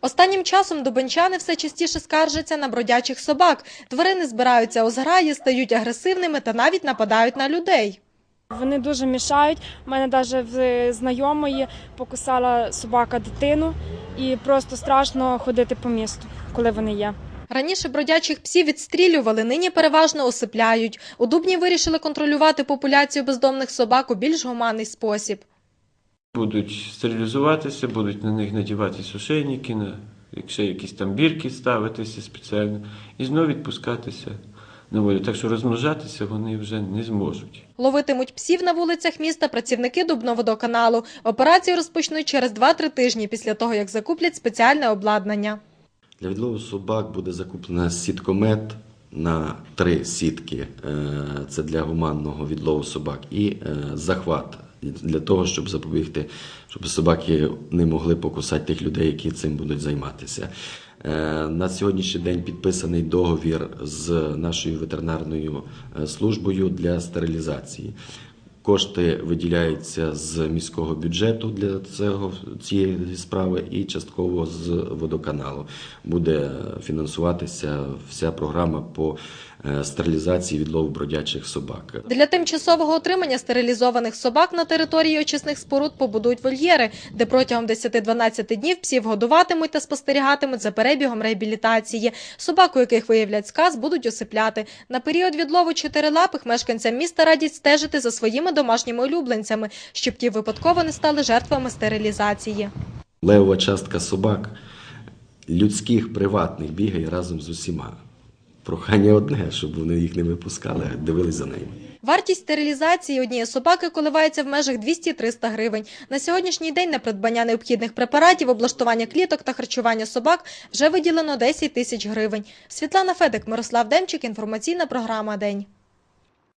Останнім часом дубенчани все частіше скаржаться на бродячих собак. Тварини збираються у зграї, стають агресивними та навіть нападають на людей. Вони дуже мішають. У мене навіть в знайомої покусала собака дитину, і просто страшно ходити по місту, коли вони є. Раніше бродячих псів відстрілювали, нині переважно осипляють. У Дубні вирішили контролювати популяцію бездомних собак у більш гуманний спосіб. Будуть стерилізуватися, будуть на них надіватися ошейники, на, якщо якісь там бірки ставитися спеціально, і знову відпускатися на волю. Так що розмножатися вони вже не зможуть. Ловитимуть псів на вулицях міста працівники Дубноводоканалу. Операцію розпочнуть через 2-3 тижні після того, як закуплять спеціальне обладнання. Для відлову собак буде закуплена сіткомет на три сітки. Е, Це для гуманного відлову собак і е, захват для того, щоб запобігти, щоб собаки не могли покусати тих людей, які цим будуть займатися. Е, На сьогоднішній день підписаний договір з нашою ветеринарною е, службою для стерилізації. Кошти виділяються з міського бюджету для цього цієї справи і частково з водоканалу. Буде фінансуватися вся програма по е, стерилізації відлову бродячих собак. Для тимчасового отримання стерилізованих собак на території очисних споруд побудують вольєри, де протягом 10-12 днів псів годуватимуть та спостерігатимуть за перебігом реабілітації. Собак, у яких виявлять сказ, будуть осипляти. На період відлову чотирилапих мешканцям міста радять стежити за своїми домашніми улюбленцями, щоб ті випадково не стали жертвами стерилізації. Левова частка собак людських приватних бігає разом з усіма. Прохання одне, щоб вони їх не випускали, дивились за ними. Вартість стерилізації однієї собаки коливається в межах 200-300 гривень. На сьогоднішній день на придбання необхідних препаратів, облаштування кліток та харчування собак вже виділено 10 тисяч гривень. Світлана Федик, Мирослав Демчик, інформаційна програма «День».